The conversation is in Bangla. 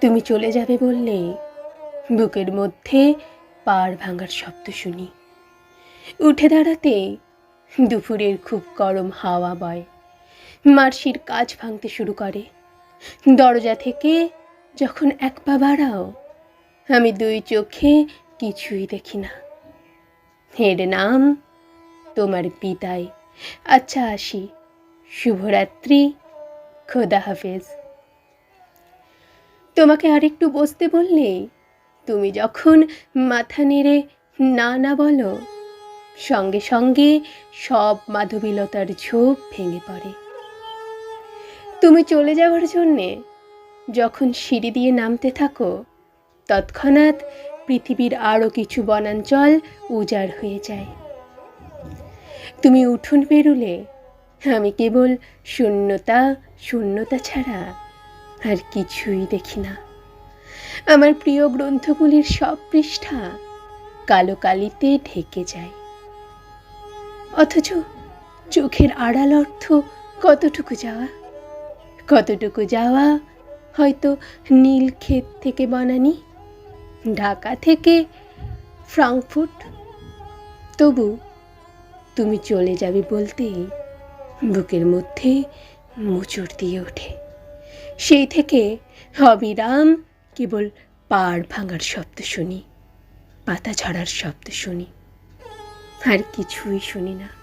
তুমি চলে যাবে বললে। বুকের মধ্যে পাড় ভাঙার শব্দ শুনি। উঠে দাঁড়াতে দুপুরের খুব গরম হাওয়া বয়। মার্শির কাজ ভাঙতে শুরু করে। দরজা থেকে যখন এক পা বাড়াও, আমি দুই চোখে কিছুই দেখি না। এর নাম তোমার বিদায়। আচ্ছা আসি। শুভরাত্রি। খোদা হাফেজ। তোমাকে আরেকটু বসতে বললে? তুমি যখন মাথা নেড়ে না না বলো, সঙ্গে সঙ্গে সব মাধবীলতার ঝোপ ভেঙে পড়ে। তুমি চলে যাওয়ার জন্যে যখন সিঁড়ি দিয়ে নামতে থাকো, তৎক্ষণাৎ পৃথিবীর আরও কিছু বনাঞ্চল উজাড় হয়ে যায়। তুমি উঠোন পেরুলে, আমি কেবল শূন্যতা শূন্যতা ছাড়া আর কিছুই দেখি না। আমার প্রিয় গ্রন্থগুলির সব পৃষ্ঠা কালো কালিতে ঢেকে যায়। অথচ চোখের আড়াল অর্থ কতটুকু যাওয়া? কতটুকু যাওয়া হয়তো নীল ক্ষেত থেকে বানানি, ঢাকা থেকে ফ্রাঙ্কফুট? তবু তুমি চলে যাবে বলতেই বুকের মধ্যে মোচড় দিয়ে ওঠে। সেই থেকে অবিরাম কেবল পাড় ভাঙার শব্দ শুনি, পাতা ঝরার শব্দ শুনি। আর কিছুই শুনি না।